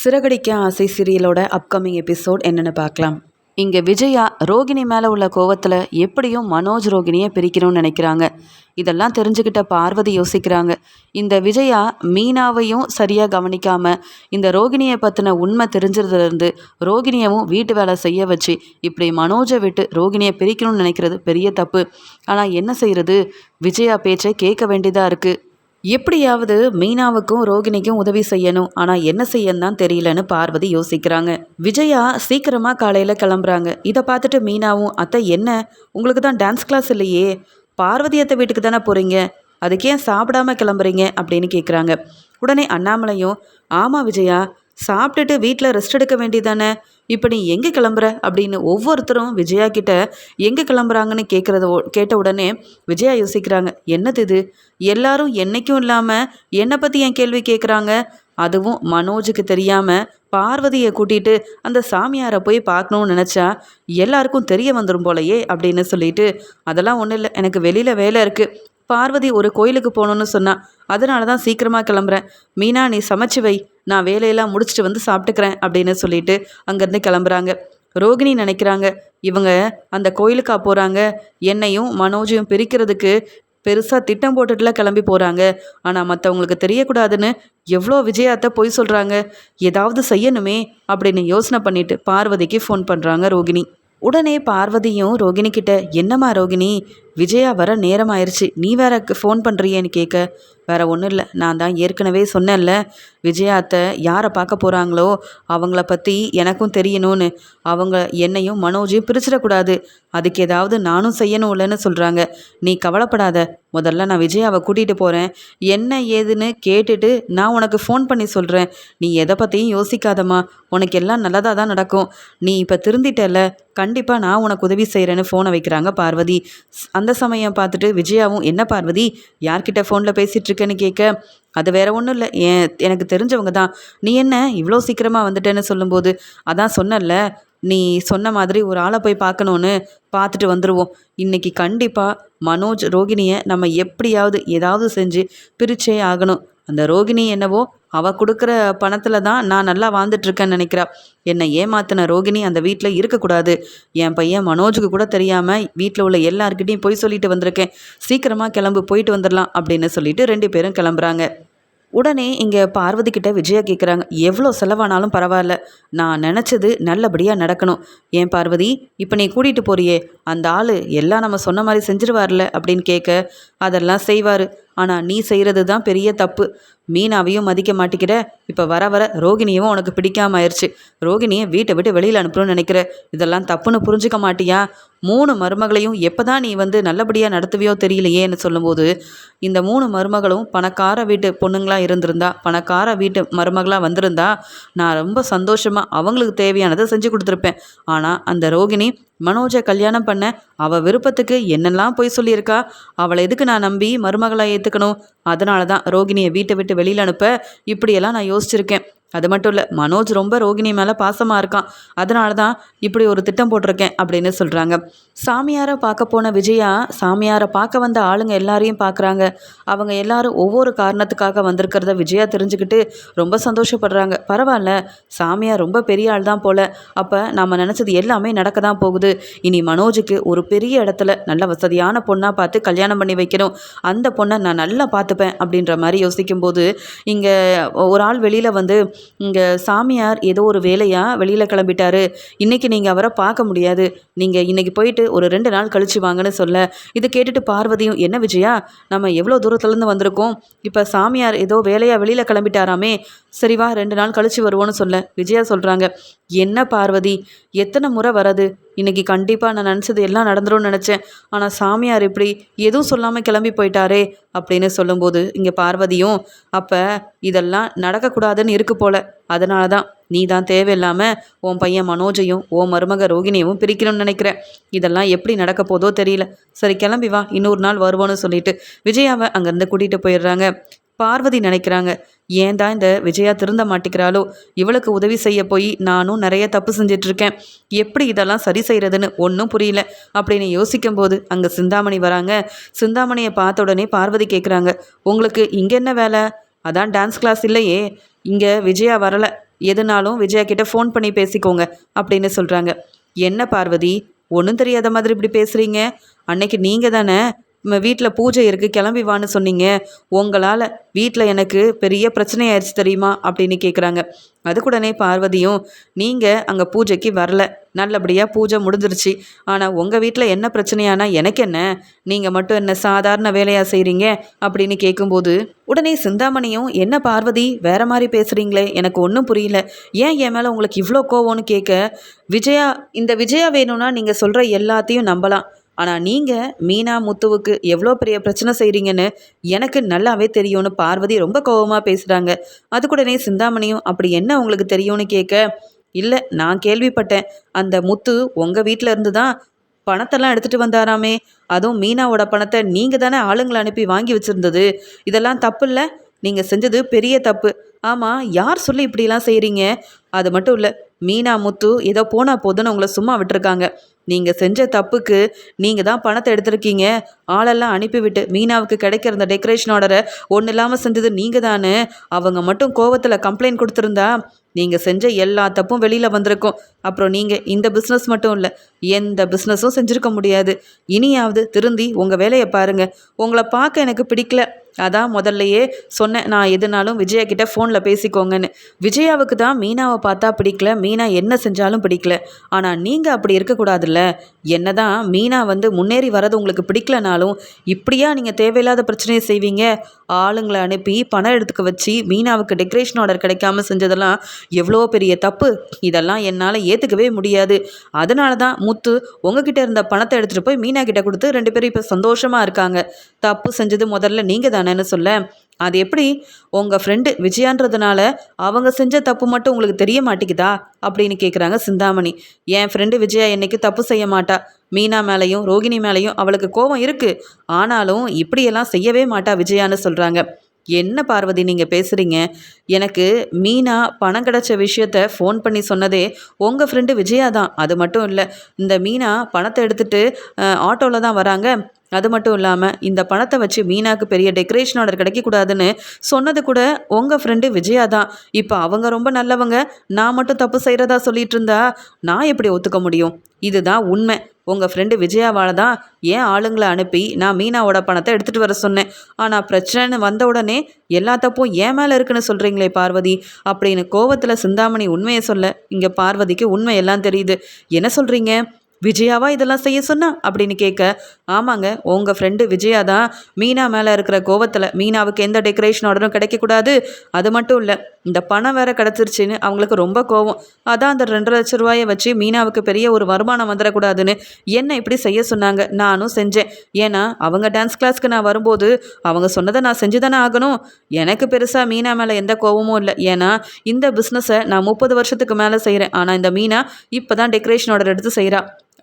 சிறகடிக்க ஆசை சீரியலோட upcoming episode என்னென்னு பார்க்கலாம். இங்கே விஜயா ரோகிணி மேலே உள்ள கோவத்தில் எப்படியும் மனோஜ் ரோகிணியை பிரிக்கணும்னு நினைக்கிறாங்க. இதெல்லாம் தெரிஞ்சுக்கிட்ட பார்வதி யோசிக்கிறாங்க. இந்த விஜயா மீனாவையும் சரியாக கவனிக்காமல் இந்த ரோகிணியை பற்றின உண்மை தெரிஞ்சதுலேருந்து ரோகிணியவும் வீட்டு வேலை செய்ய வச்சு இப்படி மனோஜை விட்டு ரோகிணியை பிரிக்கணும்னு நினைக்கிறது பெரிய தப்பு. ஆனால் என்ன செய்கிறது விஜயா பேச்சை கேட்க வேண்டியதாக இருக்குது எப்படியாவது மீனாவுக்கும் ரோகிணிக்கும் உதவி செய்யணும். ஆனால் என்ன செய்யணும் தான் தெரியலன்னு பார்வதி யோசிக்கிறாங்க. விஜயா சீக்கிரமாக காலையில் கிளம்புறாங்க. இதை பார்த்துட்டு மீனாவும் அத்தை என்ன? உங்களுக்கு தான் டான்ஸ் கிளாஸ் இல்லையே. பார்வதி அத்தை வீட்டுக்கு தானே போகிறீங்க அதுக்கு ஏன் சாப்பிடாம கிளம்புறீங்க? அப்படின்னு கேட்குறாங்க உடனே அண்ணாமலையும் ஆமாம் விஜயா. சாப்பிட்டுட்டு வீட்டில் ரெஸ்ட் எடுக்க வேண்டியதானே? இப்போ நீ எங்கே கிளம்புற? அப்படின்னு ஒவ்வொருத்தரும் விஜயா கிட்ட எங்கே கிளம்புறாங்கன்னு கேட்குறத கேட்ட உடனே விஜயா யோசிக்கிறாங்க என்னது இது? எல்லாரும் என்னைக்கும் இல்லாமல் என்னை பற்றி என் கேள்வி கேட்குறாங்க அதுவும் மனோஜுக்கு தெரியாமல் பார்வதியை கூட்டிகிட்டு அந்த சாமியாரை போய் பார்க்கணுன்னு நினச்சா எல்லாருக்கும் தெரிய வந்துடும் போலையே அப்படின்னு சொல்லிட்டு அதெல்லாம் ஒன்றும் இல்லை எனக்கு வெளியில் வேலை இருக்குது பார்வதி ஒரு கோயிலுக்கு போகணுன்னு சொன்னா அதனால தான் சீக்கிரமாக கிளம்புறேன். மீனா நீ சமைச்சு வை. நான் வேலையெல்லாம் முடிச்சுட்டு வந்து சாப்பிட்டுக்கிறேன் அப்படின்னு சொல்லிட்டு அங்கேருந்து கிளம்புறாங்க. ரோகிணி நினைக்கிறாங்க இவங்க அந்த கோயிலுக்கா போகிறாங்க என்னையும் மனோஜையும் பிரிக்கிறதுக்கு பெருசாக திட்டம் போட்டுட்டுலாம் கிளம்பி போகிறாங்க ஆனால் மற்றவங்களுக்கு தெரியக்கூடாதுன்னு எவ்வளோ விஜயாத்த பொய் சொல்கிறாங்க ஏதாவது செய்யணுமே? அப்படின்னு யோசனை பண்ணிட்டு பார்வதிக்கு ஃபோன் பண்ணுறாங்க ரோகிணி. உடனே பார்வதியும் ரோகிணி கிட்ட என்னம்மா ரோகிணி விஜயா வர நேரம் ஆயிடுச்சு நீ வேற ஃபோன் பண்ணுறியேன்னு கேட்க வேற ஒன்றும் இல்லை. நான் தான் ஏற்கனவே சொன்னேன்ல விஜயாத்தை யாரை பார்க்க போகிறாங்களோ அவங்கள பற்றி எனக்கும் தெரியணும்னு. அவங்க என்னையும் மனோஜையும் பிரிச்சிடக்கூடாது. அதுக்கு ஏதாவது நானும் செய்யணும் இல்லைன்னு சொல்கிறாங்க நீ கவலைப்படாத. முதல்ல நான் விஜயாவை கூட்டிகிட்டு போகிறேன் என்ன ஏதுன்னு கேட்டுட்டு நான் உனக்கு ஃபோன் பண்ணி சொல்கிறேன் நீ எதை பற்றியும் யோசிக்காதம்மா. உனக்கு எல்லாம் நல்லதாக தான் நடக்கும். நீ இப்போ திருந்திட்டல கண்டிப்பாக நான் உனக்கு உதவி செய்கிறேன்னு ஃபோனை வைக்கிறாங்க பார்வதி. அந்த அந்த சமயம் பார்த்துட்டு விஜயாவும் என்ன பார்வதி யார்கிட்ட ஃபோனில் பேசிகிட்ருக்கேன்னு கேட்க? அது வேற ஒன்றும் இல்லை. ஏன் எனக்கு தெரிஞ்சவங்க தான். நீ என்ன இவ்வளோ சீக்கிரமாக வந்துட்டேன்னு சொல்லும்போது அதான் சொன்னல நீ சொன்ன மாதிரி ஒரு ஆளை போய் பார்க்கணுன்னு பார்த்துட்டு வந்துடுவோம் இன்றைக்கி கண்டிப்பாக மனோஜ் ரோகிணியை நம்ம எப்படியாவது ஏதாவது செஞ்சு பிரிச்சே ஆகணும். அந்த ரோகிணி என்னவோ அவள் கொடுக்குற பணத்தில் தான் நான் நல்லா வாழ்ந்துட்டுருக்கேன்னு நினைக்கிறா. என்னை ஏமாத்தின ரோகிணி அந்த வீட்டில் இருக்கக்கூடாது. என் பையன் மனோஜுக்கு கூட தெரியாமல் வீட்டில் உள்ள எல்லாருக்கிட்டையும் போய் சொல்லிட்டு வந்திருக்கேன். சீக்கிரமாக கிளம்பு போயிட்டு வந்துடலாம் அப்படின்னு சொல்லிட்டு ரெண்டு பேரும் கிளம்புறாங்க. உடனே இங்கே பார்வதி கிட்ட விஜயா கேட்குறாங்க எவ்வளோ செலவானாலும் பரவாயில்ல. நான் நினச்சது நல்லபடியாக நடக்கணும். ஏன் பார்வதி இப்போ நீ கூட்டிகிட்டு போறியே. அந்த ஆள் எல்லாம் நம்ம சொன்ன மாதிரி செஞ்சிருவார்ல அப்படின்னு கேட்க அதெல்லாம் செய்வார். ஆனால் நீ செய்கிறது தான் பெரிய தப்பு. மீனாவையும் மதிக்க மாட்டிக்கிற. இப்போ வர வர ரோகிணியும் உனக்கு பிடிக்காம ஆயிடுச்சு ரோகிணியை வீட்டை விட்டு வெளியில் அனுப்பணும்னு நினைக்கிற. இதெல்லாம் தப்புன்னு புரிஞ்சுக்க மாட்டியா? மூணு மருமகளையும் எப்போ தான் நீ வந்து நல்லபடியாக நடத்துவியோ தெரியலையேன்னு சொல்லும்போது இந்த மூணு மருமகளும் பணக்கார வீட்டு பொண்ணுங்களாக இருந்திருந்தா பணக்கார வீட்டு மருமகளாக வந்திருந்தா நான் ரொம்ப சந்தோஷமாக அவங்களுக்கு தேவையானதை செஞ்சு கொடுத்துருப்பேன். ஆனால் அந்த ரோகிணி மனோஜை கல்யாணம் பண்ண அவள் விருப்பத்துக்கு என்னெல்லாம் போய் சொல்லியிருக்கா? அவளை எதுக்கு நான் நம்பி மருமகளாக ஏற்றுக்கணும் அதனால தான் ரோகிணியை வீட்டை விட்டு வெளியில் அனுப்ப இப்படியெல்லாம் நான் யோசிச்சிருக்கேன். அது மட்டும் இல்லை மனோஜ் ரொம்ப ரோகிணி மேலே பாசமாக இருக்கான். அதனால தான் இப்படி ஒரு திட்டம் போட்டிருக்கேன் அப்படின்னு சொல்கிறாங்க சாமியாரை பார்க்க போன விஜயா சாமியாரை பார்க்க வந்த ஆளுங்க எல்லாரையும் பார்க்குறாங்க அவங்க எல்லாரும் ஒவ்வொரு காரணத்துக்காக வந்திருக்கிறத விஜயா தெரிஞ்சுக்கிட்டு ரொம்ப சந்தோஷப்படுறாங்க. பரவாயில்ல சாமியார் ரொம்ப பெரிய ஆள் தான் போல. அப்போ நம்ம நினச்சது எல்லாமே நடக்க தான் போகுது. இனி மனோஜுக்கு ஒரு பெரிய இடத்துல நல்ல வசதியான பொண்ணாக பார்த்து கல்யாணம் பண்ணி வைக்கணும். அந்த பொண்ணை நான் நல்லா பார்த்துப்பேன் அப்படின்ற மாதிரி யோசிக்கும்போது இங்கே ஒரு ஆள் வெளியில் வந்து இங்கே சாமியார் ஏதோ ஒரு வேலையாக வெளியில் கிளம்பிட்டாரு. இன்றைக்கி நீங்கள் அவரை பார்க்க முடியாது. நீங்கள் இன்றைக்கி போயிட்டு ஒரு ரெண்டு நாள் கழிச்சு வாங்கன்னு சொல்ல. இதை கேட்டுட்டு பார்வதியும் என்ன விஜயா நம்ம எவ்வளோ தூரத்துலேருந்து வந்திருக்கோம்? இப்போ சாமியார் ஏதோ வேலையாக வெளியில் கிளம்பிட்டாராமே. சரி வா ரெண்டு நாள் கழிச்சு வருவோன்னு சொல்ல. விஜயா சொல்கிறாங்க என்ன பார்வதி எத்தனை முறை வரது? இன்றைக்கி கண்டிப்பாக நான் நினச்சது எல்லாம் நடந்துரும்னு நினச்சேன். ஆனால் சாமியார் இப்படி எதுவும் சொல்லாமல் கிளம்பி போயிட்டாரே அப்படின்னு சொல்லும்போது இங்கே பார்வதியும் அப்போ இதெல்லாம் நடக்கக்கூடாதுன்னு இருக்கு போல. அதனால தான் நீ தான் தேவையில்லாமல் உன் பையன் மனோஜையும் உன் மருமக ரோகிணியவும் பிரிக்கணும்னு நினைக்கிறேன். இதெல்லாம் எப்படி நடக்க போதோ தெரியல. சரி கிளம்பி வா. இன்னொரு நாள் வருவோன்னு சொல்லிட்டு விஜயாவை அங்கேருந்து கூட்டிகிட்டு போயிடுறாங்க. பார்வதி நினைக்கிறாங்க. ஏன் தான் இந்த விஜயா திருந்த மாட்டேங்கிறாளோ இவளுக்கு உதவி செய்ய போய் நானும் நிறைய தப்பு செஞ்சிட்ருக்கேன். எப்படி இதெல்லாம் சரி செய்கிறதுன்னு ஒன்றும் புரியல. அப்படின்னு யோசிக்கும் போது அங்கே சிந்தாமணி வராங்க. சிந்தாமணியை பார்த்த உடனே பார்வதி கேட்குறாங்க உங்களுக்கு இங்கே என்ன வேலை? அதான் டான்ஸ் கிளாஸ் இல்லையே. இங்கே விஜயா வரலை. எதுனாலும் விஜயா கிட்ட ஃபோன் பண்ணி பேசிக்கோங்க. அப்படின்னு சொல்கிறாங்க என்ன பார்வதி? ஒன்றும் தெரியாத மாதிரி இப்படி பேசுகிறீங்க அன்னைக்கு நீங்கள் தானே வீட்டில் பூஜை இருக்குது கிளம்பி வான்னு சொன்னீங்க. உங்களால் வீட்டில் எனக்கு பெரிய பிரச்சனை ஆயிடுச்சு தெரியுமா? அப்படின்னு கேட்குறாங்க அதுக்குடனே பார்வதியும் நீங்கள் அங்கே பூஜைக்கு வரல. நல்லபடியாக பூஜை முடிஞ்சிருச்சு. ஆனால் உங்கள் வீட்டில் என்ன பிரச்சனையானா எனக்கு என்ன? நீங்கள் மட்டும் என்ன சாதாரண வேலையாக செய்கிறீங்க அப்படின்னு கேட்கும்போது உடனே சிந்தாமணியும் என்ன பார்வதி வேற மாதிரி பேசுகிறீங்களே எனக்கு ஒன்றும் புரியல. ஏன் என் மேலே உங்களுக்கு இவ்வளோ கோவம்னு கேட்க விஜயா இந்த விஜயா வேணும்னா நீங்கள் சொல்கிற எல்லாத்தையும் நம்பலாம். ஆனால் நீங்கள் மீனா முத்துவுக்கு எவ்வளோ பெரிய பிரச்சனை செய்கிறீங்கன்னு எனக்கு நல்லாவே தெரியும்னு பார்வதி ரொம்ப கோபமாக பேசுகிறாங்க அதுக்கூடனே சிந்தாமணியும் அப்படி என்ன உங்களுக்கு தெரியும்னு கேட்க? இல்லை நான் கேள்விப்பட்டேன். அந்த முத்து உங்கள் வீட்டில் இருந்து தான் பணத்தெல்லாம் எடுத்துகிட்டு வந்தாராமே. அதுவும் மீனாவோட பணத்தை நீங்கள் தானே ஆளுங்களை அனுப்பி வாங்கி வச்சுருந்தது. இதெல்லாம் தப்பு இல்லை நீங்கள் செஞ்சது பெரிய தப்பு. ஆமாம் யார் சொல்லி இப்படிலாம் செய்கிறீங்க அது மட்டும் இல்லை மீனா முத்து ஏதோ போனால் போதுன்னு உங்களை சும்மா விட்டுருக்காங்க. நீங்கள் செஞ்ச தப்புக்கு நீங்கள் தான் பணத்தை எடுத்திருக்கீங்க. ஆளெல்லாம் அனுப்பிவிட்டு மீனாவுக்கு கிடைக்கிற அந்த டெக்கரேஷன் ஆர்டரை ஒன்றும் இல்லாமல் செஞ்சது நீங்கள் தானே அவங்க மட்டும் கோவத்தில் கம்ப்ளைண்ட் கொடுத்துருந்தா நீங்கள் செஞ்ச எல்லா தப்பும் வெளியில் வந்திருக்கும். அப்புறம் நீங்கள் இந்த பிஸ்னஸ் மட்டும் இல்லை எந்த பிஸ்னஸும் செஞ்சுருக்க முடியாது. இனியாவது திருந்தி உங்கள் வேலையை பாருங்கள் உங்களை பார்க்க எனக்கு பிடிக்கல. அதான் முதல்லையே சொன்னேன். நான் எதுனாலும் விஜயா கிட்ட ஃபோனில் பேசிக்கோங்கன்னு. விஜயாவுக்கு தான் மீனாவை பார்த்தா பிடிக்கல. மீனா என்ன செஞ்சாலும் பிடிக்கல. ஆனால் நீங்கள் அப்படி இருக்கக்கூடாதுல்ல. என்ன தான் மீனா வந்து முன்னேறி வரது உங்களுக்கு பிடிக்கலனாலும் இப்படியா நீங்கள் தேவையில்லாத பிரச்சனையை செய்வீங்க? ஆளுங்களை அனுப்பி பணம் எடுத்துக்க வச்சு மீனாவுக்கு டெக்கரேஷன் ஆர்டர் கிடைக்காம செஞ்சதெல்லாம் எவ்வளோ பெரிய தப்பு? இதெல்லாம் என்னால் ஏற்றுக்கவே முடியாது. அதனால தான் முத்து உங்ககிட்ட இருந்த பணத்தை எடுத்துகிட்டு போய் மீனா கிட்ட கொடுத்து ரெண்டு பேரும் இப்போ சந்தோஷமாக இருக்காங்க. தப்பு செஞ்சது முதல்ல நீங்கள் தானேன்னு சொல்ல. அது எப்படி? உங்கள் ஃப்ரெண்டு விஜயான்றதுனால அவங்க செஞ்ச தப்பு மட்டும் உங்களுக்கு தெரிய மாட்டேங்குதா? அப்படின்னு கேட்குறாங்க சிந்தாமணி. என் ஃப்ரெண்டு விஜயா என்னைக்கு தப்பு செய்ய மாட்டா? மீனா மேலேயும் ரோகிணி மேலேயும் அவளுக்கு கோபம் இருக்குது ஆனாலும் இப்படியெல்லாம் செய்யவே மாட்டா விஜயான்னு சொல்கிறாங்க என்ன பார்வதி நீங்கள் பேசுகிறீங்க எனக்கு மீனா பணம் கிடச்ச விஷயத்த ஃபோன் பண்ணி சொன்னதே உங்கள் ஃப்ரெண்டு விஜயா தான். அது மட்டும் இல்லை இந்த மீனா பணத்தை எடுத்துகிட்டு ஆட்டோவில் தான் வராங்க. அது மட்டும் இல்லாமல் இந்த பணத்தை வச்சு மீனாக்கு பெரிய டெக்கரேஷன் ஆர்டர் கிடைக்கக்கூடாதுன்னு சொன்னது கூட உங்கள் ஃப்ரெண்டு விஜயா தான். இப்போ அவங்க ரொம்ப நல்லவங்க. நான் மட்டும் தப்பு செய்கிறதா சொல்லிட்டு இருந்தா நான் எப்படி ஒத்துக்க முடியும்? இதுதான் உண்மை. உங்கள் ஃப்ரெண்டு விஜயாவால் தான் ஏன் ஆளுங்களை அனுப்பி நான் மீனாவோட பணத்தை எடுத்துகிட்டு வர சொன்னேன். ஆனால் பிரச்சனைன்னு வந்த உடனே எல்லா தப்பும் ஏன் மேலே இருக்குன்னு சொல்கிறீங்களே பார்வதி? அப்படின்னு கோவத்தில் சிந்தாமணி உண்மையை சொல்ல இங்கே பார்வதிக்கு உண்மை எல்லாம் தெரியுது. என்ன சொல்கிறீங்க விஜயாவா இதெல்லாம் செய்ய சொன்னா? அப்படின்னு கேட்க ஆமாங்க உங்கள் ஃப்ரெண்டு விஜயா தான் மீனா மேலே இருக்கிற கோவத்தில் மீனாவுக்கு எந்த டெக்கரேஷன் ஆர்டரும் கிடைக்கக்கூடாது. அது மட்டும் இல்லை இந்த பணம் வேற கிடச்சிருச்சின்னு அவங்களுக்கு ரொம்ப கோவம். அதான் அந்த ரெண்டு லட்ச ரூபாயை வச்சு மீனாவுக்கு பெரிய ஒரு வருமானம் வந்துடக்கூடாதுன்னு என்ன இப்படி செய்ய சொன்னாங்க. நானும் செஞ்சேன். ஏன்னா அவங்க டான்ஸ் கிளாஸ்க்கு நான் வரும்போது அவங்க சொன்னதை நான் செஞ்சு தானே ஆகணும். எனக்கு பெருசாக மீனா மேலே எந்த கோவமும் இல்லை. ஏன்னா இந்த பிஸ்னஸை நான் முப்பது வருஷத்துக்கு மேலே செய்கிறேன் ஆனால் இந்த மீனா இப்போ தான் டெக்கரேஷன் ஆர்டர் எடுத்து செய்கிறா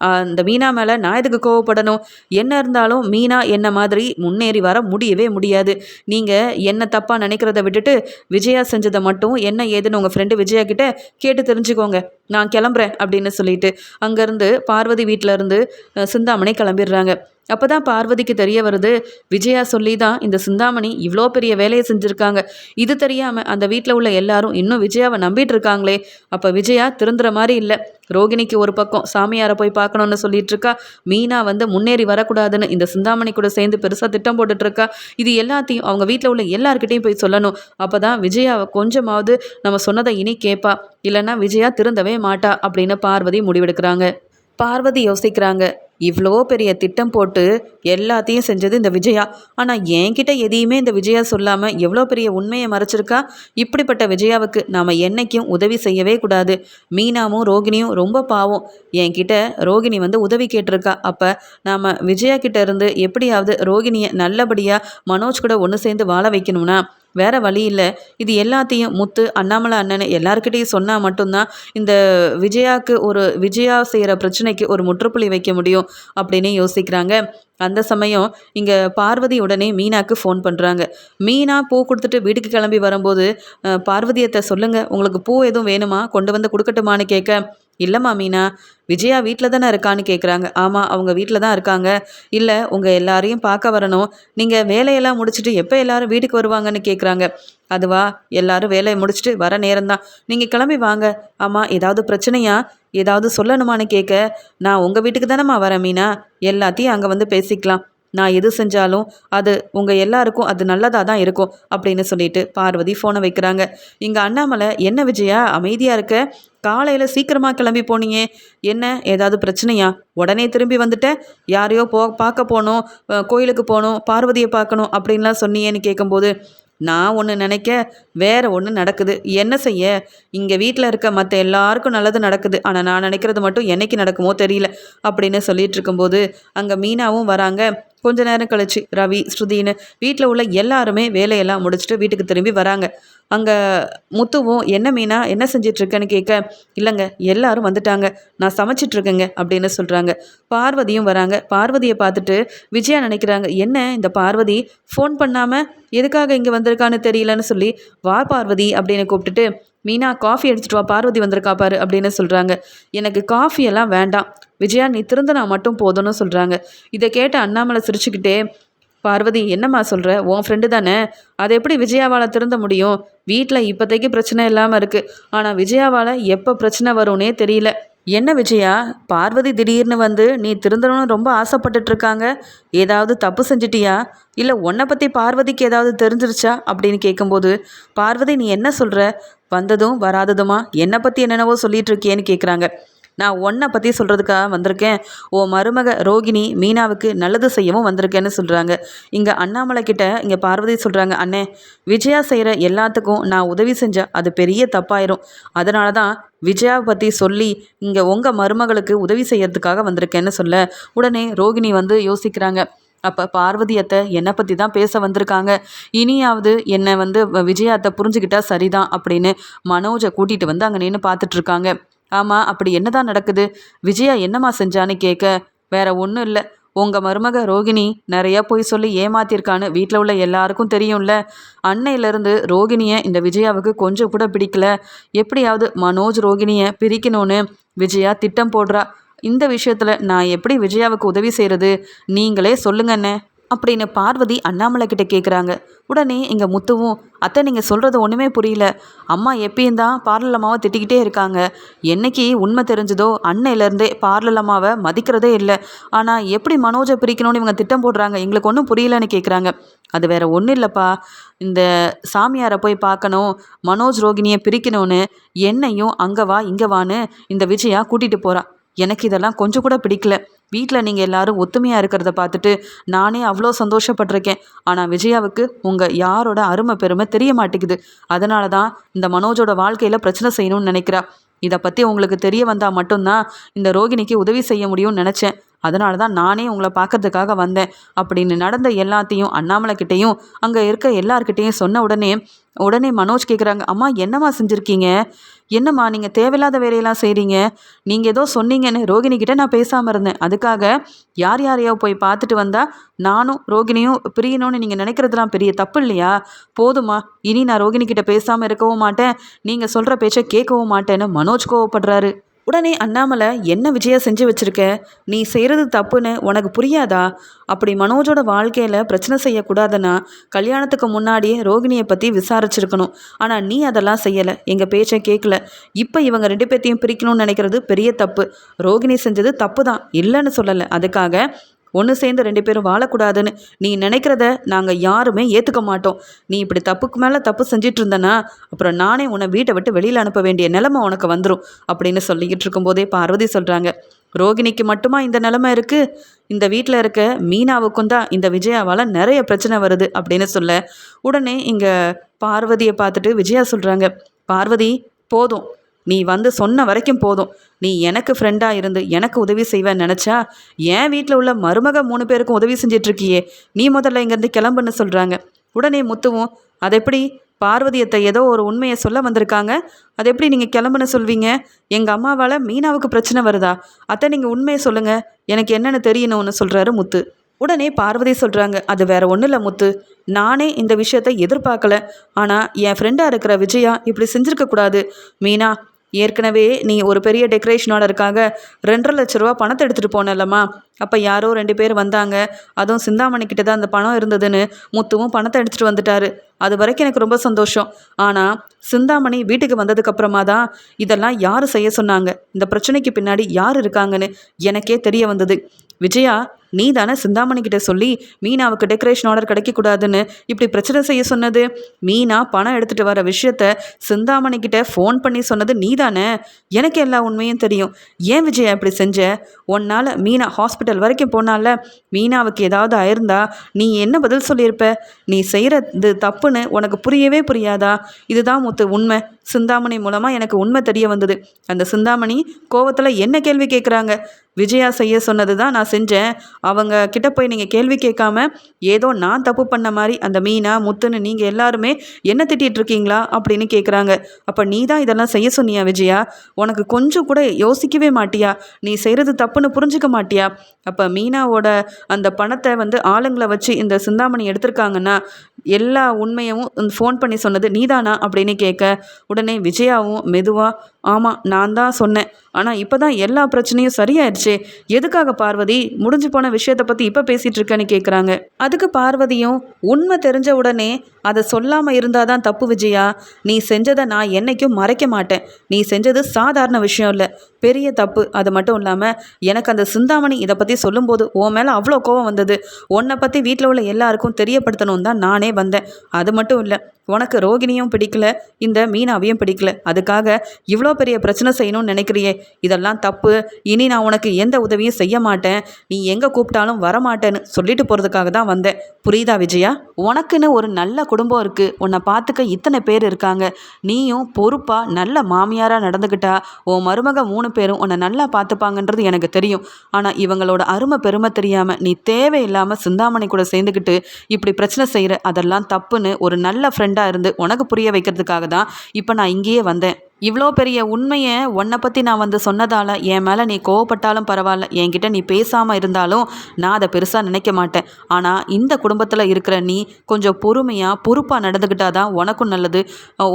அந்த மீனா மேலே நான் எதுக்கு கோவப்படணும்? என்ன இருந்தாலும் மீனா என்ன மாதிரி முன்னேறி வர முடியவே முடியாது. நீங்கள் என்ன தப்பாக நினைக்கிறத விட்டுட்டு விஜயா செஞ்சதை மட்டும் என்ன ஏதுன்னு உங்கள் ஃப்ரெண்டு விஜயா கிட்ட கேட்டு தெரிஞ்சுக்கோங்க. நான் கிளம்புறேன் அப்படின்னு சொல்லிட்டு அங்கேருந்து பார்வதி வீட்டிலேருந்து சிந்தாமணி கிளம்பிடுறாங்க. அப்போ தான் பார்வதிக்கு தெரிய வருது. விஜயா சொல்லி தான் இந்த சிந்தாமணி இவ்வளோ பெரிய வேலையை செஞ்சுருக்காங்க. இது தெரியாமல் அந்த வீட்டில் உள்ள எல்லாரும் இன்னும் விஜயாவை நம்பிட்டு இருக்காங்களே. அப்போ விஜயா திருந்துற மாதிரி இல்லை. ரோகிணிக்கு ஒரு பக்கம் சாமியாரை போய் பார்க்கணுன்னு சொல்லிட்டு இருக்கா. மீனா வந்து முன்னேறி வரக்கூடாதுன்னு இந்த சிந்தாமணி கூட சேர்ந்து பெருசாக திட்டம் போட்டுட்ருக்கா இது எல்லாத்தையும் அவங்க வீட்டில் உள்ள எல்லாருக்கிட்டையும் போய் சொல்லணும். அப்போ தான் விஜயாவை கொஞ்சமாவது நம்ம சொன்னதை இனி கேட்பா இல்லைன்னா விஜயா திருந்தவே மாட்டா அப்படின்னு பார்வதி முடிவெடுக்கிறாங்க. பார்வதி யோசிக்கிறாங்க. இவ்வளோ பெரிய திட்டம் போட்டு எல்லாத்தையும் செஞ்சது இந்த விஜயா. ஆனால் என்கிட்ட எதையுமே இந்த விஜயா சொல்லாமல் எவ்வளோ பெரிய உண்மையை மறைச்சிருக்கா? இப்படிப்பட்ட விஜயாவுக்கு நாம் என்னைக்கும் உதவி செய்யவே கூடாது. மீனாவும் ரோகிணியும் ரொம்ப பாவம். என்கிட்ட ரோகிணி வந்து உதவி கேட்டிருக்கா. அப்போ நாம் விஜயா கிட்ட இருந்து எப்படியாவது ரோகிணியை நல்லபடியாக மனோஜ் கூட ஒன்று சேர்ந்து வாழ வைக்கணும்னா வேற வழி இல்லை. இது எல்லாத்தையும் முத்து அண்ணாமலை அண்ணன் எல்லாருக்கிட்டையும் சொன்னால் மட்டும்தான் இந்த விஜயாவுக்கு ஒரு விஜயா செய்கிற பிரச்சனைக்கு ஒரு முற்றுப்புள்ளி வைக்க முடியும். அப்படின்னு யோசிக்கிறாங்க. அந்த சமயம் இங்கே பார்வதி உடனே மீனாக்கு ஃபோன் பண்ணுறாங்க மீனா பூ கொடுத்துட்டு வீட்டுக்கு கிளம்பி வரும்போது பார்வதியத்தை சொல்லுங்கள் உங்களுக்கு பூ எதுவும் வேணுமா? கொண்டு வந்து கொடுக்கட்டுமான்னு கேட்க இல்லைம்மா மீனா விஜயா வீட்டில் தானே இருக்கான்னு கேட்குறாங்க ஆமாம் அவங்க வீட்டில் தான் இருக்காங்க. இல்லை உங்கள் எல்லாரையும் பார்க்க வரணும். நீங்கள் வேலையெல்லாம் முடிச்சுட்டு எப்போ எல்லாரும் வீட்டுக்கு வருவாங்கன்னு கேட்குறாங்க அதுவா எல்லாரும் வேலையை முடிச்சுட்டு வர நேரம்தான். நீங்கள் கிளம்பி வாங்க. ஆமாம் ஏதாவது பிரச்சனையா? ஏதாவது சொல்லணுமான்னு கேட்க நான் உங்கள் வீட்டுக்கு தானேம்மா வரேன் மீனா. எல்லாத்தையும் அங்கே வந்து பேசிக்கலாம். நான் எது செஞ்சாலும் அது உங்கள் எல்லாருக்கும் அது நல்லதாக தான் இருக்கும் அப்படின்னு சொல்லிட்டு பார்வதி ஃபோனை வைக்கிறாங்க. இங்கே அண்ணாமலை என்ன விஜயா? அமைதியாக இருக்க? காலையில் சீக்கிரமாக கிளம்பி போனீங்க என்ன ஏதாவது பிரச்சனையா? உடனே திரும்பி வந்துட்டேன். யாரையோ போ பார்க்க போகணும் கோயிலுக்கு போகணும் பார்வதியை பார்க்கணும் அப்படின்லாம் சொன்னியேன்னு கேட்கும்போது நான் ஒன்று நினைக்க வேற ஒன்று நடக்குது. என்ன செய்ய? இங்கே வீட்டில் இருக்க மற்ற எல்லாருக்கும் நல்லது நடக்குது. ஆனால் நான் நினைக்கிறது மட்டும் என்னைக்கு நடக்குமோ தெரியல. அப்படின்னு சொல்லிட்டு இருக்கும்போது அங்கே மீனாவும் வராங்க. கொஞ்ச நேரம் கழிச்சு ரவி ஸ்ருதின்னு வீட்டில் உள்ள எல்லாருமே வேலையெல்லாம் முடிச்சுட்டு வீட்டுக்கு திரும்பி வராங்க. அங்கே முத்துவும் என்ன மீனா என்ன செஞ்சிட்ருக்கேன்னு கேட்க இல்லைங்க எல்லாரும் வந்துட்டாங்க. நான் சமைச்சிட்ருக்கேங்க அப்படின்னு சொல்கிறாங்க பார்வதியும் வராங்க. பார்வதியை பார்த்துட்டு விஜயா நினைக்கிறாங்க என்ன இந்த பார்வதி ஃபோன் பண்ணாமல் எதுக்காக இங்கே வந்திருக்கான்னு தெரியலன்னு சொல்லி வா பார்வதி அப்படின்னு கூப்பிட்டுட்டு மீனா காஃபி அடிச்சிட்டு வா பார்வதி வந்திருக்கா பாரு அப்படின்னு சொல்கிறாங்க எனக்கு காஃபி எல்லாம் வேண்டாம். விஜயா நீ திருந்தினா மட்டும் போதும்னு சொல்கிறாங்க இதை கேட்டு அண்ணாமலை சிரிச்சுக்கிட்டே பார்வதி என்னம்மா சொல்கிற உன் ஃப்ரெண்டு தானே? அதை எப்படி விஜயாவால் திருந்த முடியும்? வீட்டில் இப்போதைக்கு பிரச்சனை இல்லாமல் இருக்குது ஆனால் விஜயாவால் எப்போ பிரச்சனை வரும்னே தெரியல. என்ன விஜயா? பார்வதி திடீர்னு வந்து நீ திருந்தணும்னு ரொம்ப ஆசைப்பட்டுட்டு இருக்காங்க ஏதாவது தப்பு செஞ்சிட்டியா? இல்லை உன்னை பற்றி பார்வதிக்கு ஏதாவது தெரிஞ்சிருச்சா? அப்படின்னு கேட்கும்போது பார்வதி நீ என்ன சொல்கிற வந்ததும் வராததுமா? என்னை பற்றி என்னென்னவோ சொல்லிட்டு இருக்கியேன்னு கேட்குறாங்க நான் உன்னை பற்றி சொல்கிறதுக்காக வந்திருக்கேன். ஓ மருமக ரோகிணி மீனாவுக்கு நல்லது செய்யவும் வந்திருக்கேன்னு சொல்கிறாங்க இங்கே அண்ணாமலை கிட்ட இங்கே பார்வதி சொல்கிறாங்க அண்ணே விஜயா செய்கிற எல்லாத்துக்கும் நான் உதவி செஞ்சால் அது பெரிய தப்பாயிரும். அதனால தான் விஜயாவை பற்றி சொல்லி இங்கே உங்கள் மருமகளுக்கு உதவி செய்யறதுக்காக வந்திருக்கேன்னு சொல்ல. உடனே ரோகிணி வந்து யோசிக்கிறாங்க. அப்போ பார்வதியத்தை என்னை பற்றி தான் பேச வந்திருக்காங்க. இனியாவது என்னை வந்து வ- புரிஞ்சுக்கிட்டா சரிதான் அப்படின்னு மனோஜை கூட்டிகிட்டு வந்து அங்கே நின்று பார்த்துட்ருக்காங்க ஆமாம் அப்படி என்னதான் நடக்குது? விஜயா என்னம்மா செஞ்சான்னு கேட்க வேற ஒன்றும் இல்லை. உங்கள் மருமக ரோகிணி நிறையா போய் சொல்லி ஏமாத்திருக்கான்னு வீட்டில் உள்ள எல்லாருக்கும் தெரியும்ல. அன்னையிலேருந்து ரோகிணியை இந்த விஜயாவுக்கு கொஞ்சம் கூட பிடிக்கல. எப்படியாவது மனோஜ் ரோகிணியை பிரிக்கணும்னு விஜயா திட்டம் போடுறா. இந்த விஷயத்தில் நான் எப்படி விஜயாவுக்கு உதவி செய்கிறது நீங்களே சொல்லுங்கண்ணே. அப்படின்னு பார்வதி அண்ணாமலை கிட்ட கேட்குறாங்க உடனே எங்கள் முத்துவும் அத்தை நீங்கள் சொல்கிறது ஒன்றுமே புரியல. அம்மா எப்பயும் தான் பார்லர் அம்மாவை திட்டிக்கிட்டே இருக்காங்க. என்னைக்கு உண்மை தெரிஞ்சதோ அன்னையிலேருந்தே பார்லர் அம்மாவை மதிக்கிறதே இல்லை. ஆனால் எப்படி மனோஜை பிரிக்கணும்னு இவங்க திட்டம் போடுறாங்க? எங்களுக்கு ஒன்றும் புரியலன்னு கேட்குறாங்க அது வேற ஒன்றும் இல்லைப்பா. இந்த சாமியாரை போய் பார்க்கணும் மனோஜ் ரோகிணியை பிரிக்கணும்னு என்னையும் அங்கே வா இங்கே வான்னு இந்த விஜயா கூட்டிகிட்டு போகிறா எனக்கு இதெல்லாம் கொஞ்சம் கூட பிடிக்கல. வீட்டில் நீங்கள் எல்லாரும் ஒத்துமையாக இருக்கிறத பார்த்துட்டு நானே அவ்வளோ சந்தோஷப்பட்டிருக்கேன். ஆனால் விஜயாவுக்கு உங்கள் யாரோட அருமை பெருமை தெரிய மாட்டேங்குது. அதனால தான் இந்த மனோஜோட வாழ்க்கையில் பிரச்சனை செய்யணும்னு நினைக்கிறா. இதை பற்றி உங்களுக்கு தெரிய வந்தால் மட்டும்தான் இந்த ரோகிணிக்கு உதவி செய்ய முடியும்னு நினச்சேன். அதனால தான் நானே உங்களை பார்க்கறதுக்காக வந்தேன் அப்படின்னு நடந்த எல்லாத்தையும் அண்ணாமலை கிட்டேயும் அங்கே இருக்க எல்லார்கிட்டேயும் சொன்ன உடனே உடனே மனோஜ் கேட்குறாங்க அம்மா என்னம்மா செஞ்சுருக்கீங்க? என்னம்மா நீங்கள் தேவையில்லாத வேலையெல்லாம் செய்கிறீங்க நீங்கள் ஏதோ சொன்னீங்கன்னு ரோகிணி கிட்ட நான் பேசாமல் இருந்தேன். அதுக்காக யார் யாரையோ போய் பார்த்துட்டு வந்தால் நானும் ரோகிணியும் பிரியணும்னு நீங்கள் நினைக்கிறதுலாம் பெரிய தப்பு இல்லையா? போதுமா இனி நான் ரோகிணி கிட்ட பேசாமல் இருக்கவும் மாட்டேன். நீங்கள் சொல்கிற பேச்சை கேட்கவும் மாட்டேன்னு மனோஜ் கோவப்படுறாரு. உடனே அண்ணாமலை என்ன விஜயா செஞ்சு வச்சிருக்க? நீ செய்கிறது தப்புன்னு உனக்கு புரியாதா? அப்படி மனோஜோட வாழ்க்கையில் பிரச்சனை செய்யக்கூடாதுன்னா கல்யாணத்துக்கு முன்னாடியே ரோகிணியை பற்றி விசாரிச்சிருக்கணும். ஆனால் நீ அதெல்லாம் செய்யலை. எங்கள் பேச்சை கேட்கல இப்போ இவங்க ரெண்டு பேர்த்தையும் பிரிக்கணும்னு நினைக்கிறது பெரிய தப்பு. ரோகிணி செஞ்சது தப்பு தான் இல்லைன்னு சொல்லலை. அதுக்காக ஒன்று சேர்ந்து ரெண்டு பேரும் வாழக்கூடாதுன்னு நீ நினைக்கிறத நாங்கள் யாருமே ஏற்றுக்க மாட்டோம். நீ இப்படி தப்புக்கு மேலே தப்பு செஞ்சிட்டு இருந்தனா அப்புறம் நானே உன்னை வீட்டை விட்டு வெளியில் அனுப்ப வேண்டிய நிலமை உனக்கு வந்துடும் அப்படின்னு சொல்லிக்கிட்டு இருக்கும்போதே பார்வதி சொல்கிறாங்க ரோகிணிக்கு மட்டுமா இந்த நிலமை இருக்குது இந்த வீட்டில் இருக்க மீனாவுக்கும் தான் இந்த விஜயாவால் நிறைய பிரச்சனை வருது அப்படின்னு சொல்ல உடனே இங்கே பார்வதியை பார்த்துட்டு விஜயா சொல்கிறாங்க பார்வதி போதும். நீ வந்து சொன்ன வரைக்கும் போதும். நீ எனக்கு ஃப்ரெண்டாக இருந்து எனக்கு உதவி செய்வேன்னு நினச்சா என் வீட்டில் உள்ள மருமக மூணு பேருக்கும் உதவி செஞ்சிட்ருக்கியே. நீ முதல்ல இங்கேருந்து கிளம்புன்னு சொல்கிறாங்க உடனே முத்துவும் அது எப்படி? பார்வதியத்தை ஏதோ ஒரு உண்மையை சொல்ல வந்திருக்காங்க. அது எப்படி நீங்கள் கிளம்புன்னு சொல்வீங்க? எங்கள் அம்மாவால் மீனாவுக்கு பிரச்சனை வருதா? அத்தை நீங்கள் உண்மையை சொல்லுங்கள் எனக்கு என்னென்னு தெரியணும்னு சொல்கிறாரு முத்து. உடனே பார்வதி சொல்கிறாங்க அது வேற ஒன்றும் இல்லை முத்து. நானே இந்த விஷயத்தை எதிர்பார்க்கல. ஆனால் என் ஃப்ரெண்டாக இருக்கிற விஜயா இப்படி செஞ்சுருக்கக்கூடாது மீனா ஏற்கனவே நீ ஒரு பெரிய டெக்கரேஷனோட இருக்காங்க ரெண்டரை லட்ச ரூபா பணத்தை எடுத்துகிட்டு போனல்லம்மா அப்போ யாரோ ரெண்டு பேர் வந்தாங்க. அதுவும் சிந்தாமணிக்கிட்ட தான் அந்த பணம் இருந்ததுன்னு முத்துவும் பணத்தை எடுத்துகிட்டு வந்துட்டாரு. அது வரைக்கும் எனக்கு ரொம்ப சந்தோஷம். ஆனால் சிந்தாமணி வீட்டுக்கு வந்ததுக்கப்புறமா தான் இதெல்லாம் யார் செய்ய சொன்னாங்க? இந்த பிரச்சனைக்கு பின்னாடி யார் இருக்காங்கன்னு எனக்கே தெரிய வந்தது. விஜயா நீ தானே சிந்தாமணி கிட்ட சொல்லி மீனாவுக்கு டெக்கரேஷன் ஆர்டர் கிடைக்கக்கூடாதுன்னு இப்படி பிரச்சனை செய்ய சொன்னது? மீனா பணம் எடுத்துகிட்டு வர விஷயத்த சிந்தாமணி கிட்ட ஃபோன் பண்ணி சொன்னது நீ தானே எனக்கு எல்லா உண்மையும் தெரியும். ஏன் விஜயா இப்படி செஞ்ச? உன்னால் மீனா ஹாஸ்பிட்டல் வரைக்கும் போனால மீனாவுக்கு ஏதாவது ஆயிருந்தா நீ என்ன பதில் சொல்லியிருப்ப? நீ செய்கிறது தப்புன்னு உனக்கு புரியவே புரியாதா? இதுதான் முத்து உண்மை. சிந்தாமணி மூலமாக எனக்கு உண்மை தெரிய வந்தது. அந்த சிந்தாமணி கோவத்தில் என்ன கேள்வி கேட்குறாங்க விஜயா செய்ய சொன்னது தான் நான் செஞ்சேன். அவங்க கிட்ட போய் நீங்கள் கேள்வி கேட்காம ஏதோ நான் தப்பு பண்ண மாதிரி அந்த மீனா முத்துன்னு நீங்கள் எல்லாருமே என்ன திட்டிகிட்டு இருக்கீங்களா? அப்படின்னு கேட்குறாங்க அப்போ நீ தான் இதெல்லாம் செய்ய சொன்னியா விஜயா? உனக்கு கொஞ்சம் கூட யோசிக்கவே மாட்டியா? நீ செய்கிறது தப்புன்னு புரிஞ்சுக்க மாட்டியா? அப்போ மீனாவோட அந்த பணத்தை வந்து ஆளுங்களை வச்சு இந்த சிந்தாமணி எடுத்திருக்காங்கன்னா எல்லா உண்மையும் ஃபோன் பண்ணி சொன்னது நீதானா அப்படின்னு கேட்க உடனே விஜயாவும் மெதுவாக ஆமாம் நான் தான் சொன்னேன். ஆனால் இப்போ தான் எல்லா பிரச்சனையும் சரியாயிடுச்சு எதுக்காக பார்வதி? முடிஞ்சு போன விஷயத்தை பற்றி இப்போ பேசிகிட்டு இருக்கேன்னு கேட்குறாங்க அதுக்கு பார்வதியும் உண்மை தெரிஞ்ச உடனே அதை சொல்லாமல் இருந்தால் தான் தப்பு விஜயா. நீ செஞ்சதை நான் என்னைக்கும் மறைக்க மாட்டேன். நீ செஞ்சது சாதாரண விஷயம் இல்லை. பெரிய தப்பு. அது மட்டும் இல்லாமல் எனக்கு அந்த சிந்தாமணி இதை பற்றி சொல்லும்போது உன் மேலே அவ்வளோ கோவம் வந்தது. உன்னை பற்றி வீட்டில் உள்ள எல்லாருக்கும் தெரியப்படுத்தணும் தான் நானே வந்தேன். அது மட்டும் இல்லை உனக்கு ரோகிணியும் பிடிக்கல இந்த மீனாவையும் பிடிக்கல. அதுக்காக இவ்வளோ பெரிய பிரச்சனை செய்யணும்னு நினைக்கிறியே? இதெல்லாம் தப்பு. இனி நான் உனக்கு எந்த உதவியும் செய்ய மாட்டேன். நீ எங்கே கூப்பிட்டாலும் வரமாட்டேன்னு சொல்லிட்டு போகிறதுக்காக தான் வந்தேன். புரியுதா விஜயா? உனக்குன்னு ஒரு நல்ல குடும்பம் இருக்குது உன்னை பார்த்துக்க இத்தனை பேர் இருக்காங்க. நீயும் பொறுப்பாக நல்ல மாமியாராக நடந்துக்கிட்டா உன் மருமக மூணு பேரும் உன்னை நல்லா பார்த்துப்பாங்கன்றது எனக்கு தெரியும். ஆனால் இவங்களோட அருமை பெருமை தெரியாமல் நீ தேவையில்லாமல் சிந்தாமணி கூட சேர்ந்துக்கிட்டு இப்படி பிரச்சனை செய்கிற அதெல்லாம் தப்புன்னு ஒரு நல்ல ஃப்ரெண்டாக இருந்து உனக்கு புரிய வைக்கிறதுக்காக தான் இப்போ நான் இங்கேயே வந்தேன். இவ்வளோ பெரிய உண்மையை உன்னை பற்றி நான் வந்து சொன்னதால் என் மேலே நீ கோவப்பட்டாலும் பரவாயில்ல என்கிட்ட நீ பேசாமல் இருந்தாலும் நான் அதை பெருசாக நினைக்க மாட்டேன். ஆனால் இந்த குடும்பத்தில் இருக்கிற நீ கொஞ்சம் பொறுமையாக பொறுப்பாக நடந்துக்கிட்டால் தான் உனக்கும் நல்லது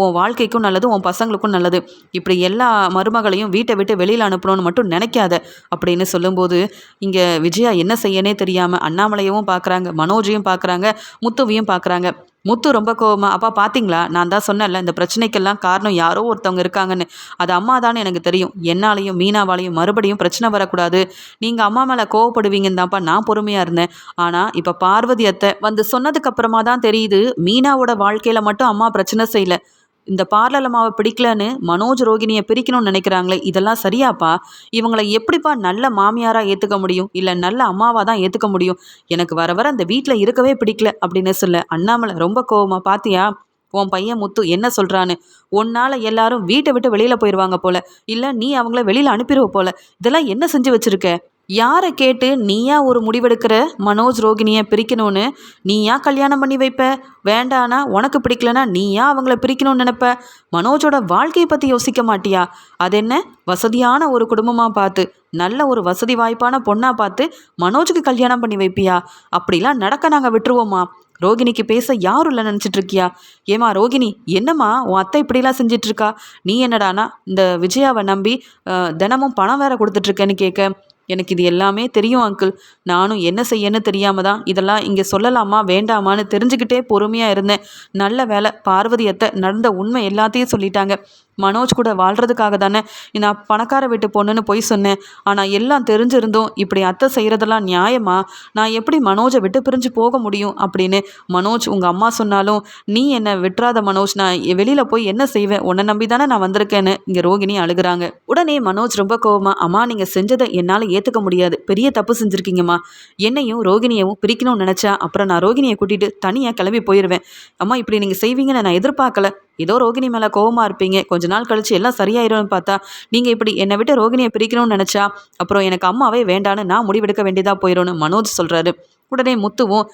உன் வாழ்க்கைக்கும் நல்லது உன் பசங்களுக்கும் நல்லது. இப்படி எல்லா மருமகளையும் வீட்டை விட்டு வெளியில் அனுப்பணும்னு மட்டும் நினைக்காத அப்படின்னு சொல்லும்போது இங்கே விஜயா என்ன செய்யனே தெரியாமல் அண்ணாமலையவும் பார்க்குறாங்க மனோஜையும் பார்க்குறாங்க முத்துவையும் பார்க்குறாங்க முத்து ரொம்ப கோவமா அப்பா பார்த்தீங்களா நான் தான் சொன்னேன்ல இந்த பிரச்சனைக்கெல்லாம் காரணம் யாரோ ஒருத்தவங்க இருக்காங்கன்னு. அது அம்மா தானே எனக்கு தெரியும். என்னாலையும் மீனாவாலையும் மறுபடியும் பிரச்சனை வரக்கூடாது. நீங்கள் அம்மா மேலே கோவப்படுவீங்கன்னு தான்ப்பா நான் பொறுமையாக இருந்தேன். ஆனால் இப்போ பார்வதி அத்தை வந்து சொன்னதுக்கு அப்புறமா தான் தெரியுது மீனாவோட வாழ்க்கையில் மட்டும் அம்மா பிரச்சனை செய்யலை. இந்த பார்லர் அம்மாவை பிடிக்கலன்னு மனோஜ் ரோகிணியை பிரிக்கணும்னு நினைக்கிறாங்களே இதெல்லாம் சரியாப்பா? இவங்களை எப்படிப்பா நல்ல மாமியாராக ஏற்றுக்க முடியும்? இல்லை நல்ல அம்மாவாக தான் ஏற்றுக்க முடியும்? எனக்கு வர வர அந்த வீட்டில் இருக்கவே பிடிக்கல அப்படின்னு சொல்ல அண்ணாமலை ரொம்ப கோவமா பாத்தியா உன் பையன் முத்து என்ன சொல்கிறான்னு உன்னால் எல்லாரும் வீட்டை விட்டு வெளியில் போயிடுவாங்க போல. இல்லை நீ அவங்கள வெளியில் அனுப்பிடுவ போல. இதெல்லாம் என்ன செஞ்சு வச்சுருக்க? யாரை கேட்டு நீயா ஒரு முடிவெடுக்கிற? மனோஜ் ரோகிணியை பிரிக்கணும்னு நீயா கல்யாணம் பண்ணி வைப்ப? வேண்டானா உனக்கு பிடிக்கலனா நீயா அவங்கள பிரிக்கணும்னு நினைப்ப? மனோஜோட வாழ்க்கையை பற்றி யோசிக்க மாட்டியா? அது என்ன வசதியான ஒரு குடும்பமாக பார்த்து நல்ல ஒரு வசதி வாய்ப்பான பொண்ணாக பார்த்து மனோஜுக்கு கல்யாணம் பண்ணி வைப்பியா? அப்படிலாம் நடக்க நாங்கள் விட்டுருவோமா? ரோகிணிக்கு பேச யாரும் இல்லை நினச்சிட்டு இருக்கியா? ஏமா ரோகிணி என்னம்மா உன் அத்தை இப்படிலாம் செஞ்சிட்ருக்கா நீ என்னடானா இந்த விஜயாவை நம்பி தினமும் பணம் வேற கொடுத்துட்ருக்கேன்னு கேட்க எனக்கு இது எல்லாமே தெரியும் அங்கிள் நானும் என்ன செய்யன்னு தெரியாமல் தான் இதெல்லாம் இங்கே சொல்லலாமா வேண்டாமான்னு தெரிஞ்சுக்கிட்டே பொறுமையாக இருந்தேன். நல்ல வேலை பார்வதியத்தை நடந்த உண்மை எல்லாத்தையும் சொல்லிட்டாங்க. மனோஜ் கூட வாழ்கிறதுக்காக தானே நான் பணக்கார வீட்டு பொண்ணுன்னு போய் சொன்னேன். ஆனால் எல்லாம் தெரிஞ்சிருந்தும் இப்படி அத்தை செய்கிறதெல்லாம் நியாயமா? நான் எப்படி மனோஜை விட்டு பிரிஞ்சு போக முடியும் அப்படின்னு மனோஜ் உங்கள் அம்மா சொன்னாலும் நீ என்னை விட்டுறாத மனோஜ் நான் வெளியில் போய் என்ன செய்வேன்? உன்னை நம்பி தானே நான் வந்திருக்கேன்னு. இங்கே ரோகிணி அழுகிறாங்க. உடனே மனோஜ் ரொம்ப கோவமா அம்மா நீங்கள் செஞ்சதை என்னால் ஏற்றுக்க முடியாது. பெரிய தப்பு செஞ்சுருக்கீங்கம்மா. என்னையும் ரோகிணியவும் பிரிக்கணும்னு நினச்சா அப்புறம் நான் ரோகிணியை கூட்டிகிட்டு தனியாக கிளம்பி போயிடுவேன் அம்மா இப்படி நீங்கள் செய்வீங்கன்னு நான் எதிர்பார்க்கல. ஏதோ ரோகிணி மேலே கோவமாக இருப்பீங்க. கொஞ்ச நாள் கழிச்சு எல்லாம் சரியாயிரும்னு பார்த்தா நீங்கள் இப்படி என்னை விட்டு ரோகிணியை பிரிக்கணும்னு நினச்சா அப்புறம் எனக்கு அம்மாவே வேண்டான்னு நான் முடிவெடுக்க வேண்டியதாக போயிடும்னு மனோஜ் சொல்கிறாரு உடனே முத்துவும்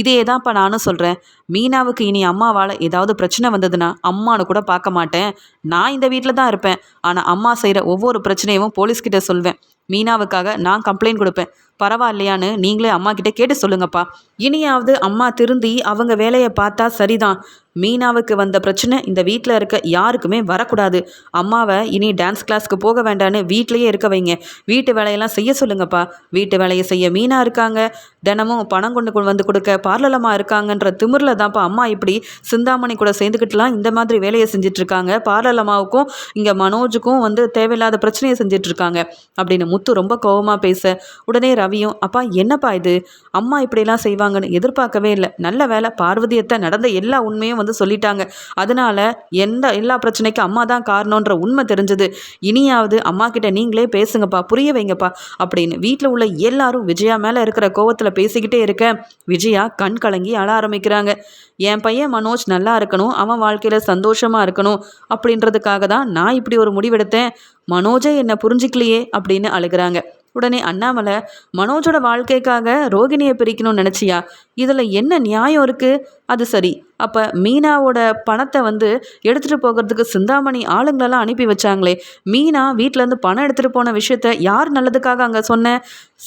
இதே தான்ப்பா நானும் சொல்கிறேன் மீனாவுக்கு இனி அம்மாவால் ஏதாவது பிரச்சனை வந்ததுன்னா அம்மானு கூட பார்க்க மாட்டேன். நான் இந்த வீட்டில் தான் இருப்பேன். ஆனால் அம்மா செய்கிற ஒவ்வொரு பிரச்சனையும் போலீஸ்கிட்ட சொல்வேன். மீனாவுக்காக நான் கம்ப்ளைண்ட் கொடுப்பேன். பரவாயில்லையான்னு நீங்களே அம்மா கிட்ட கேட்டு சொல்லுங்கப்பா. இனியாவது அம்மா திருந்தி அவங்க வேலையை பார்த்தா சரிதான். மீனாவுக்கு வந்த பிரச்சனை இந்த வீட்டில் இருக்க யாருக்குமே வரக்கூடாது. அம்மாவை இனி டான்ஸ் கிளாஸ்க்கு போக வேண்டான்னு வீட்லேயே இருக்க வைங்க. வீட்டு வேலையெல்லாம் செய்ய சொல்லுங்கப்பா. வீட்டு வேலையை செய்ய மீனா இருக்காங்க. தினமும் பணம் கொண்டு கொண்டு வந்து கொடுக்க பார்லலமாக இருக்காங்கன்ற திமிரில் தான்ப்பா அம்மா இப்படி சிந்தாமணி கூட சேர்ந்துக்கிட்டுலாம் இந்த மாதிரி வேலையை செஞ்சிட்ருக்காங்க. பார்லலமாவுக்கும் இங்கே மனோஜுக்கும் வந்து தேவையில்லாத பிரச்சனையை செஞ்சிட்ருக்காங்க. அப்படின்னு முத்து ரொம்ப கோபமாக பேச உடனே ரவியும் அப்பா என்னப்பா இது? அம்மா இப்படிலாம் செய்வாங்கன்னு எதிர்பார்க்கவே இல்லை. நல்ல வேலை பார்வதியத்தை நடந்த எல்லா உண்மையும் வந்து சொல்லிட்டாங்க. அதனால எந்த எல்லா பிரச்சனைக்கும் அம்மா தான் காரணன்ற உண்மை தெரிஞ்சது. இனியாவது அம்மா கிட்ட நீங்களே பேசுங்கப்பா புரிய வைங்கப்பா அப்படின்னு வீட்டில் உள்ள எல்லாரும் விஜயா மேலே இருக்கிற கோவத்தில் பேசிக்கிட்டே இருக்க விஜயா கண் கலங்கி அழ ஆரம்பிக்கிறாங்க. என் பையன் மனோஜ் நல்லா இருக்கணும் அவன் வாழ்க்கையில் சந்தோஷமாக இருக்கணும் அப்படின்றதுக்காக தான் நான் இப்படி ஒரு முடிவெடுத்தேன். மனோஜே என்னை புரிஞ்சிக்கலையே அப்படின்னு அழுகிறாங்க. உடனே அண்ணாமலை மனோஜோட வாழ்க்கைக்காக ரோகிணியை பிரிக்கணும்னு நினச்சியா? இதில் என்ன நியாயம் இருக்குது அது சரி. அப்போ மீனாவோட பணத்தை வந்து எடுத்துகிட்டு போகிறதுக்கு சிந்தாமணி ஆளுங்களெல்லாம் அனுப்பி வச்சாங்களே. மீனா வீட்டிலேருந்து பணம் எடுத்துகிட்டு போன விஷயத்த யார் நல்லதுக்காக அங்கே சொன்ன?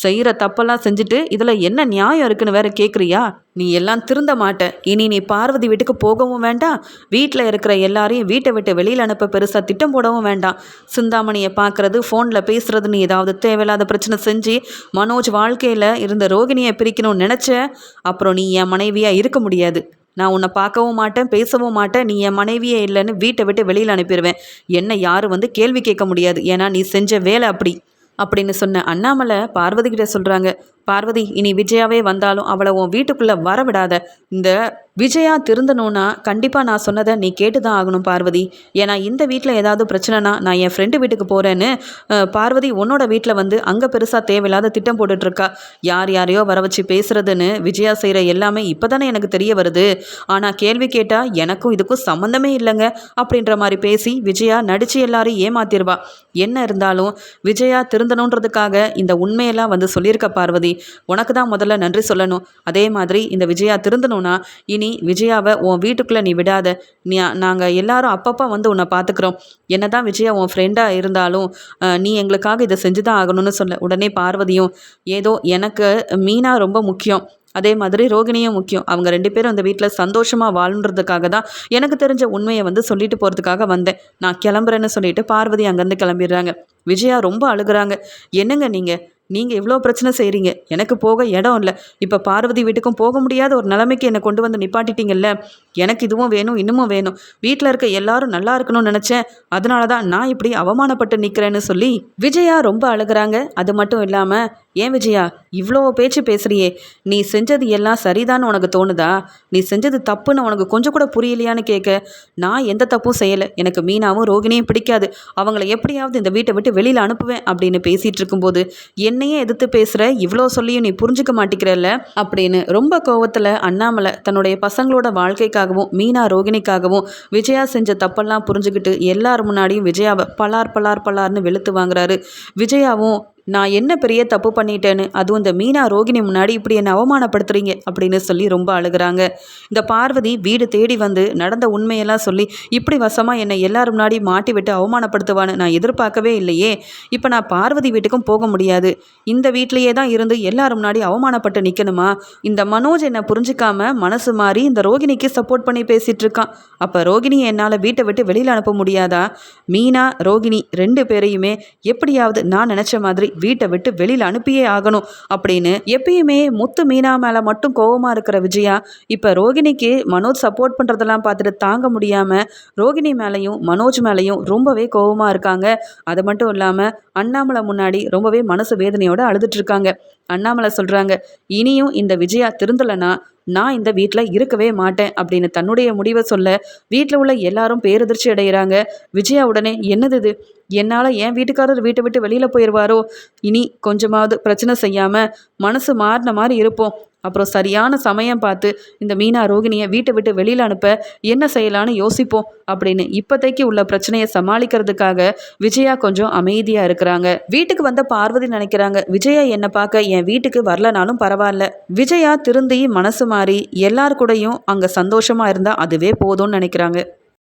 செய்கிற தப்பெல்லாம் செஞ்சுட்டு இதில் என்ன நியாயம் இருக்குன்னு வேற கேட்குறியா நீ எல்லாம் திருந்த மாட்ட. இனி நீ பார்வதி வீட்டுக்கு போகவும் வேண்டாம். வீட்டில் இருக்கிற எல்லாரையும் வீட்டை விட்டு வெளியில் அனுப்ப பெருசாக திட்டம் போடவும் வேண்டாம். சிந்தாமணியை பார்க்குறது ஃபோனில் பேசுகிறது நீ ஏதாவது தேவையில்லாத பிரச்சனை செஞ்சு மனோஜ் வாழ்க்கையில் இருந்த ரோகிணியை பிரிக்கணும்னு நினச்ச? அப்புறம் நீ என் மனைவியாக இருக்க முடியாது. நான் உன்னை பார்க்கவும் மாட்டேன் பேசவும் மாட்டேன். நீ என் மனைவியே இல்லைன்னு வீட்டை விட்டு வெளியில் அனுப்பிடுவேன். என்னை யாரும் வந்து கேள்வி கேட்க முடியாது. ஏன்னா நீ செஞ்ச வேலை அப்படி. அப்படின்னு சொன்ன அண்ணாமலை பார்வதி கிட்ட சொல்கிறாங்க பார்வதி இனி விஜயாவே வந்தாலும் அவளை உன் வீட்டுக்குள்ளே வர விடாத இந்த விஜயா திருந்தணும்னா கண்டிப்பாக நான் சொன்னதை நீ கேட்டு தான் ஆகணும் பார்வதி. ஏன்னா இந்த வீட்டில் ஏதாவது பிரச்சனைனா நான் என் ஃப்ரெண்டு வீட்டுக்கு போகிறேன்னு பார்வதி உன்னோட வீட்டில் வந்து அங்கே பெருசாக தேவையில்லாத திட்டம் போட்டுட்ருக்கா. யார் யாரையோ வர வச்சு பேசுகிறதுன்னு விஜயா செய்கிற எல்லாமே இப்போ தானே எனக்கு தெரிய வருது. ஆனால் கேள்வி கேட்டால் எனக்கும் இதுக்கும் சம்மந்தமே இல்லைங்க அப்படின்ற மாதிரி பேசி விஜயா நடித்து எல்லாரையும் ஏமாத்திடுவா. என்ன இருந்தாலும் விஜயா திருந்தணுன்றதுக்காக இந்த உண்மையெல்லாம் வந்து சொல்லியிருக்க பார்வதி. உனக்கு தான் முதல்ல நன்றி சொல்லணும். அதே மாதிரி இந்த விஜயா திருந்தணும்னா இனி விஜயாவை உன் வீட்டுக்குள்ளே நீ விடாத. நீ நாங்கள் எல்லாரும் அப்பப்போ வந்து உன்னை பார்த்துக்குறோம். என்ன தான் விஜயா உன் ஃப்ரெண்டாக இருந்தாலும் நீ எங்களுக்காக இதை செஞ்சு தான் ஆகணும்னு சொல்ல உடனே பார்வதியும் ஏதோ எனக்கு மீனா ரொம்ப முக்கியம். அதே மாதிரி ரோகிணியும் முக்கியம். அவங்க ரெண்டு பேரும் அந்த வீட்டில் சந்தோஷமாக வாழ்ன்றதுக்காக தான் எனக்கு தெரிஞ்ச உண்மையை வந்து சொல்லிட்டு போகிறதுக்காக வந்தேன். நான் கிளம்புறேன்னு சொல்லிட்டு பார்வதி அங்கேருந்து கிளம்பிடுறாங்க. விஜயா ரொம்ப அழுகிறாங்க. என்னங்க நீங்கள் நீங்கள் இவ்வளோ பிரச்சனை செய்கிறீங்க எனக்கு போக இடம் இல்லை. இப்போ பார்வதி வீட்டுக்கும் போக முடியாத ஒரு நிலைமைக்கு என்னை கொண்டு வந்து நிப்பாட்டிட்டீங்கல்ல? எனக்கு இதுவும் வேணும் இன்னமும் வேணும். வீட்டில் இருக்க எல்லாரும் நல்லா இருக்கணும்னு நினச்சேன். அதனால தான் நான் இப்படி அவமானப்பட்டு நிற்கிறேன்னு சொல்லி விஜயா ரொம்ப அழுகிறாங்க. அது மட்டும் இல்லாமல் ஏன் விஜயா இவ்வளோ பேச்சு பேசுகிறியே நீ செஞ்சது எல்லாம் சரிதான்னு உனக்கு தோணுதா? நீ செஞ்சது தப்புன்னு உனக்கு கொஞ்சம் கூட புரியலையான்னு கேட்க நான் எந்த தப்பும் செய்யலை. எனக்கு மீனாவும் ரோகிணியும் பிடிக்காது. அவங்கள எப்படியாவது இந்த வீட்டை விட்டு வெளியில் அனுப்புவேன் அப்படின்னு பேசிகிட்டு இருக்கும்போது என்னையே எதிர்த்து பேசுகிற இவ்வளோ சொல்லியும் நீ புரிஞ்சுக்க மாட்டேங்கிறல்ல? அப்படின்னு ரொம்ப கோவத்தில் அண்ணாமலை தன்னுடைய பசங்களோட வாழ்க்கைக்காகவும் மீனா ரோகிணிக்காகவும் விஜயா செஞ்ச தப்பெல்லாம் புரிஞ்சுக்கிட்டு எல்லார் முன்னாடியும் விஜயாவை பலார் பலார் பலார்னு வெளுத்து வாங்குறாரு. விஜயாவும் நான் என்ன பெரிய தப்பு பண்ணிட்டேன்னு? அதுவும் இந்த மீனா ரோகிணி முன்னாடி இப்படி என்னை அவமானப்படுத்துறீங்க? அப்படின்னு சொல்லி ரொம்ப அழுகிறாங்க. இந்த பார்வதி வீடு தேடி வந்து நடந்த உண்மையெல்லாம் சொல்லி இப்படி வசமாக என்னை எல்லாரும் முன்னாடி மாட்டி விட்டு அவமானப்படுத்துவான்னு நான் எதிர்பார்க்கவே இல்லையே. இப்போ நான் பார்வதி வீட்டுக்கும் போக முடியாது. இந்த வீட்லேயே தான் இருந்து எல்லாரும் முன்னாடி அவமானப்பட்டு நிற்கணுமா இந்த மனோஜ் என்னை புரிஞ்சிக்காம மனசு மாறி இந்த ரோகிணிக்கு சப்போர்ட் பண்ணி பேசிகிட்டு இருக்கான் அப்போ ரோகிணியை என்னால் வீட்டை விட்டு வெளியில் அனுப்ப முடியாதா? மீனா ரோகிணி ரெண்டு பேரையுமே எப்படியாவது நான் நினச்ச மாதிரி வீட்டை விட்டு வெளியில் அனுப்பியே ஆகணும் அப்படின்னு எப்பயுமே முத்து மீனா மேலே மட்டும் கோவமாக இருக்கிற விஜயா இப்போ ரோகிணிக்கு மனோஜ் சப்போர்ட் பண்ணுறதெல்லாம் பார்த்துட்டு தாங்க முடியாமல் ரோகிணி மேலேயும் மனோஜ் மேலேயும் ரொம்பவே கோவமாக இருக்காங்க. அது மட்டும் இல்லாமல் அண்ணாமலை முன்னாடி ரொம்பவே மனசு வேதனையோடு அழுதுட்ருக்காங்க அண்ணாமலை சொல்கிறாங்க இனியும் இந்த விஜயா திருந்தலைன்னா நான் இந்த வீட்டில் இருக்கவே மாட்டேன் அப்படின்னு தன்னுடைய முடிவை சொல்ல வீட்டில் உள்ள எல்லாரும் பேரதிர்ச்சி அடைகிறாங்க விஜயா உடனே என்னது இது? என்னால் என் வீட்டுக்காரர் வீட்டை விட்டு வெளியில் போயிடுவாரோ இனி கொஞ்சமாவது பிரச்சனை செய்யாமல் மனசு மாறின மாதிரி இருப்போம். அப்புறம் சரியான சமயம் பார்த்து இந்த மீனா ரோகிணியை வீட்டை விட்டு வெளியில் அனுப்ப என்ன செய்யலான்னு யோசிப்போம் அப்படின்னு இப்போதைக்கு உள்ள பிரச்சனையை சமாளிக்கிறதுக்காக விஜயா கொஞ்சம் அமைதியாக இருக்கிறாங்க. வீட்டுக்கு வந்த பார்வதி நினைக்கிறாங்க விஜயா என்னை பார்க்க என் வீட்டுக்கு வரலனாலும் பரவாயில்ல. விஜயா திருந்தி மனசு மாறி எல்லார் கூடயும் அங்கே சந்தோஷமாக இருந்தால் அதுவே போதும்னு நினைக்கிறாங்க.